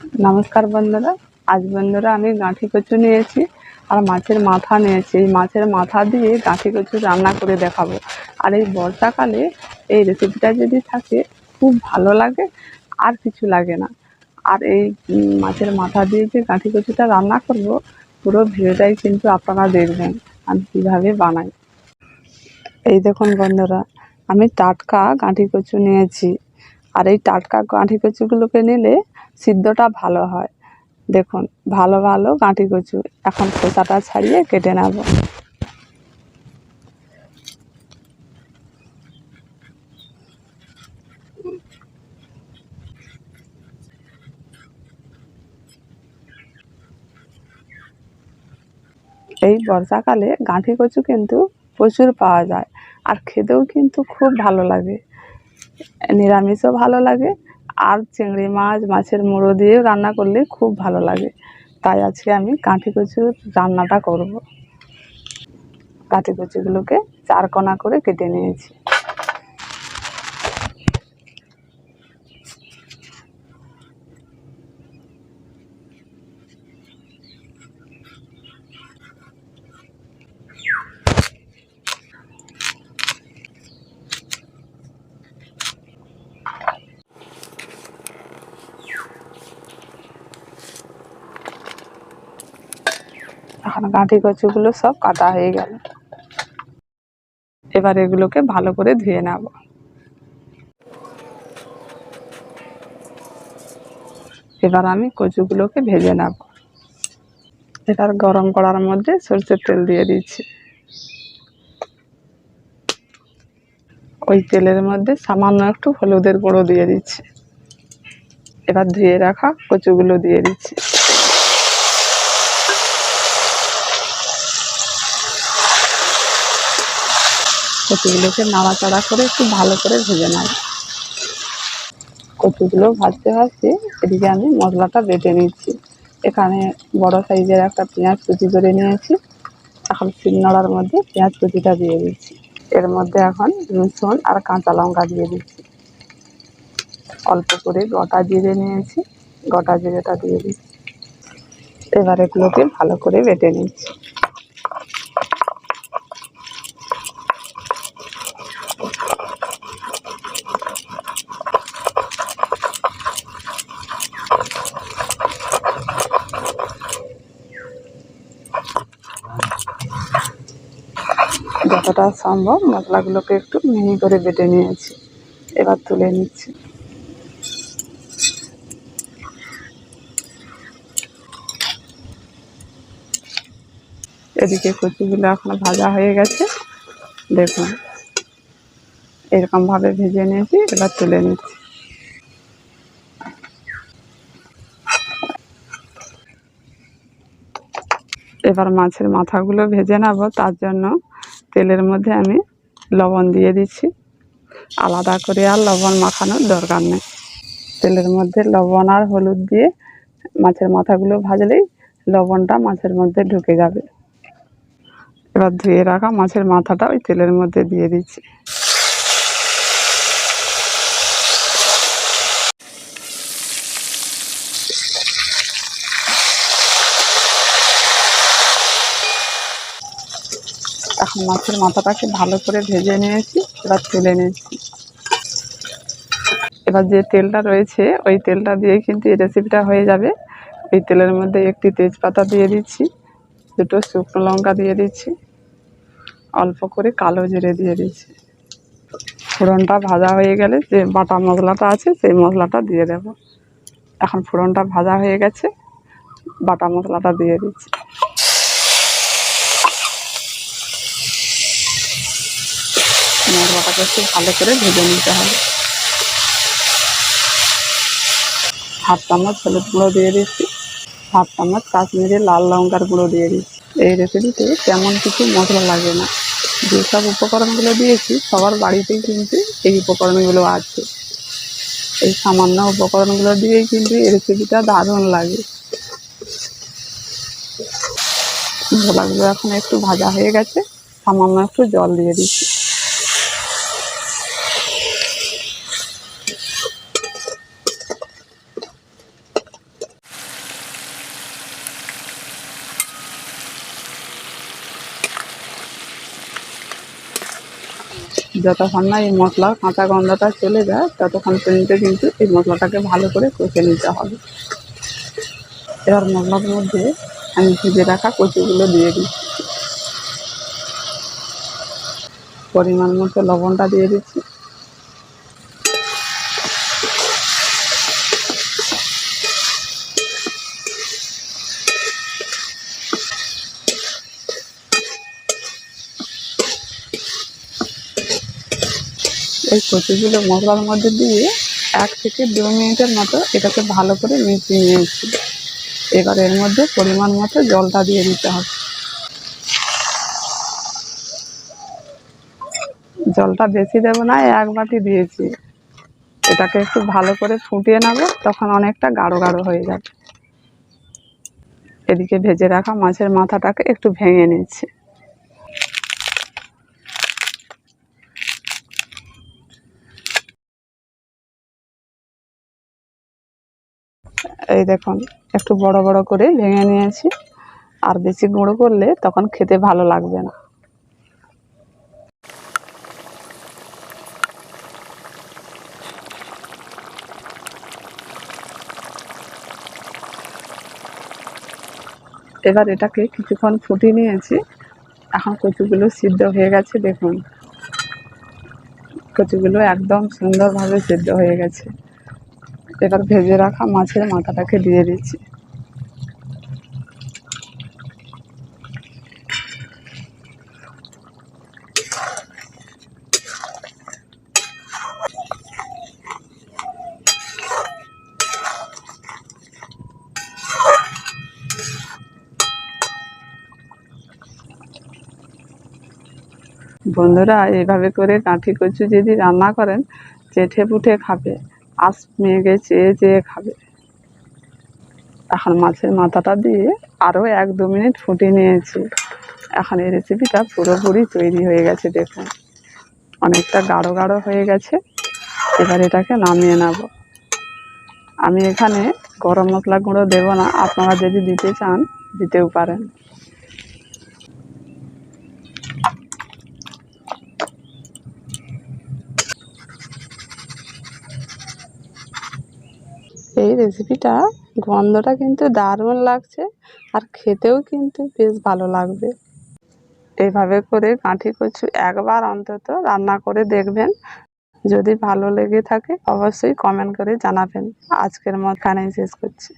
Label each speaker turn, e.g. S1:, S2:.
S1: নমস্কার বন্ধুরা। আজ বন্ধুরা আমি গাঁঠি কচু নিয়েছি আর মাছের মাথা নিয়েছি। এই মাছের মাথা দিয়ে গাঁঠি কচু রান্না করে দেখাবো। আর এই বর্ষাকালে এই রেসিপিটা যদি থাকে, খুব ভালো লাগে, আর কিছু লাগে না। আর এই মাছের মাথা দিয়ে যে গাঁঠি কচুটা রান্না করব, পুরো ভিডিওটাই কিন্তু আপনারা দেখবেন আমি কীভাবে বানাই। এই দেখুন বন্ধুরা, আমি টাটকা গাঁঠি কচু নিয়েছি। আর এই টাটকা গাঁঠি কচুগুলোকে নিলে সিদ্ধটা ভালো হয়। দেখুন, ভালো ভালো গাঁঠি কচু। এখন খোসাটা ছাড়িয়ে কেটে নেব। এই বর্ষাকালে গাঁঠি কচু কিন্তু প্রচুর পাওয়া যায়। আর খেতেও কিন্তু খুব ভালো লাগে। নিরামিষও ভালো লাগে। আর চিংড়ি মাছ, মাছের মুড়ো দিয়ে রান্না করলে খুব ভালো লাগে। তাই আজকে আমি কাঠি কচুর রান্নাটা করব। কাঠি কচুগুলোকে চার কণা করে কেটে নিয়েছি। এখন কচুগুলো সব কাটা হয়ে গেল। এবার এগুলোকে ভালো করে ধুয়ে নেব। এবার আমি কচুগুলোকে ভেজে নেব। এবার গরম করার মধ্যে সরষের তেল দিয়ে দিচ্ছি। ওই তেলের মধ্যে সামান্য একটু হলুদের গুঁড়ো দিয়ে দিচ্ছি। এবার ধুয়ে রাখা কচুগুলো দিয়ে দিচ্ছি। কচুগুলোকে নাড়াচাড়া করে একটু ভালো করে ভেজে নেব। কচুগুলো ভাজতে ভাজতে এদিকে আমি মশলাটা বেটে নিচ্ছি। এখানে বড় সাইজের একটা পেঁয়াজ কুচি করে নিয়েছি। এখন শিলনোড়ার মধ্যে পেঁয়াজ কুচিটা দিয়ে দিচ্ছি। এর মধ্যে এখন রসুন আর কাঁচা লঙ্কা দিয়ে দিচ্ছি। অল্প করে গোটা জিরে নিয়েছি। গোটা জিরেটা দিয়ে দিচ্ছি। এবার এগুলোকে ভালো করে বেটে নিচ্ছি। যতটা সম্ভব মশলাগুলোকে একটু মিহি করে বেটে নিয়েছি। এবার তুলে নিচ্ছি। এদিকে কচুগুলো এখনও ভাজা হয়ে গেছে। দেখুন এরকম ভাবে ভেজে নিয়েছি, এবার তুলে নিচ্ছি। এবার মাছের মাথাগুলো ভেজে নেব, তার জন্য তেলের মধ্যে আমি লবণ দিয়ে দিচ্ছি। আলাদা করে আর লবণ মাখানোর দরকার নেই। তেলের মধ্যে লবণ আর হলুদ দিয়ে মাছের মাথাগুলো ভাজলেই লবণটা মাছের মধ্যে ঢুকে যাবে। এবার ধুয়ে রাখা মাছের মাথাটা ওই তেলের মধ্যে দিয়ে দিচ্ছি। এখন মাছের মাথাটাকে ভালো করে ভেজে নিয়েছি, এবার তুলে নিয়েছি এবার যে তেলটা রয়েছে, ওই তেলটা দিয়ে কিন্তু এই রেসিপিটা হয়ে যাবে। এই তেলের মধ্যে একটি তেজপাতা দিয়ে দিচ্ছি, দুটো শুকনো লঙ্কা দিয়ে দিচ্ছি, অল্প করে কালো জিরে দিয়ে দিচ্ছি। ফোড়নটা ভাজা হয়ে গেলে যে বাটা মশলাটা আছে, সেই মশলাটা দিয়ে দেব। এখন ফোড়নটা ভাজা হয়ে গেছে, বাটা মশলাটা দিয়ে দিচ্ছি। মশলাটাকে একটু ভালো করে ভেজে নিতে হবে। হাফ চামচ হলুদ গুঁড়ো দিয়ে দিচ্ছি। হাফ চামচ কাশ্মীরি লাল লঙ্কার গুঁড়ো দিয়ে দিচ্ছি। এই রেসিপিতে তেমন কিছু মশলা লাগে না। যেসব উপকরণগুলো দিয়েছি, সবার বাড়িতেই কিন্তু এই উপকরণগুলো আছে। এই সামান্য উপকরণগুলো দিয়েই কিন্তু এই রেসিপিটা দারুণ লাগে। মশলাগুলো এখন একটু ভাজা হয়ে গেছে। সামান্য একটু জল দিয়ে দিচ্ছি। যতক্ষণ না এই মশলা, কাঁচা গন্ধটা চলে যায়, ততক্ষণ পর্যন্ত কিন্তু এই মশলাটাকে ভালো করে কষে নিতে হবে। এবার মশলার মধ্যে আমি ভেজে রাখা কচুগুলো দিয়ে দিচ্ছি। পরিমাণ মতো লবণটা দিয়ে দিচ্ছি। এই কচুগুলো মশলার মধ্যে দিয়ে এক থেকে দু মিনিটের মতো এটাকে ভালো করে মিশিয়ে নিয়েছি। এবার এর মধ্যে পরিমাণ মতো জলটা দিয়ে দিতে হবে। জলটা বেশি দেবো না, এক বাটি দিয়েছি। এটাকে একটু ভালো করে ফুটিয়ে নেব, তখন অনেকটা গাঢ় গাঢ় হয়ে যাবে। এদিকে ভেজে রাখা মাছের মাথাটাকে একটু ভেঙে নিচ্ছি। এই দেখুন, একটু বড় বড় করে ভেঙে নিয়েছি। আর বেশি গুঁড়ো করলে তখন খেতে ভালো লাগবে না। এবার এটাকে কিছুক্ষণ ফুটিয়ে নিয়েছি। এখন কচুগুলো সিদ্ধ হয়ে গেছে, দেখুন। কচুগুলো একদম সুন্দরভাবে সিদ্ধ হয়ে গেছে। এবার ভেজে রাখা, মাছের মাথাটাকে দিয়ে দিচ্ছি। বন্ধুরা, এইভাবে করে কাঠি কচু যদি রান্না করেন, চেঠে পুঠে খাবে। আস মেঘে চেয়ে চেয়ে খাবে। এখন মাছের মাথাটা দিয়ে আরও এক দু মিনিট ফুটিয়ে নিয়েছি। এখন এই রেসিপিটা পুরোপুরি তৈরি হয়ে গেছে, দেখুন। অনেকটা গাঢ় গাঢ় হয়ে গেছে। এবার এটাকে নামিয়ে নেব। আমি এখানে গরম মশলা গুঁড়ো দেবো না, আপনারা যদি দিতে চান, দিতেও পারেন। এই রেসিপিটা গন্ধটা কিন্তু দারুণ লাগছে আর খেতেও কিন্তু বেশ ভালো লাগবে। এইভাবে করে গাঁঠি কচু একবার অন্তত রান্না করে দেখবেন। যদি ভালো লেগে থাকে, অবশ্যই কমেন্ট করে জানাবেন। আজকের মতো এখানেই শেষ করছি।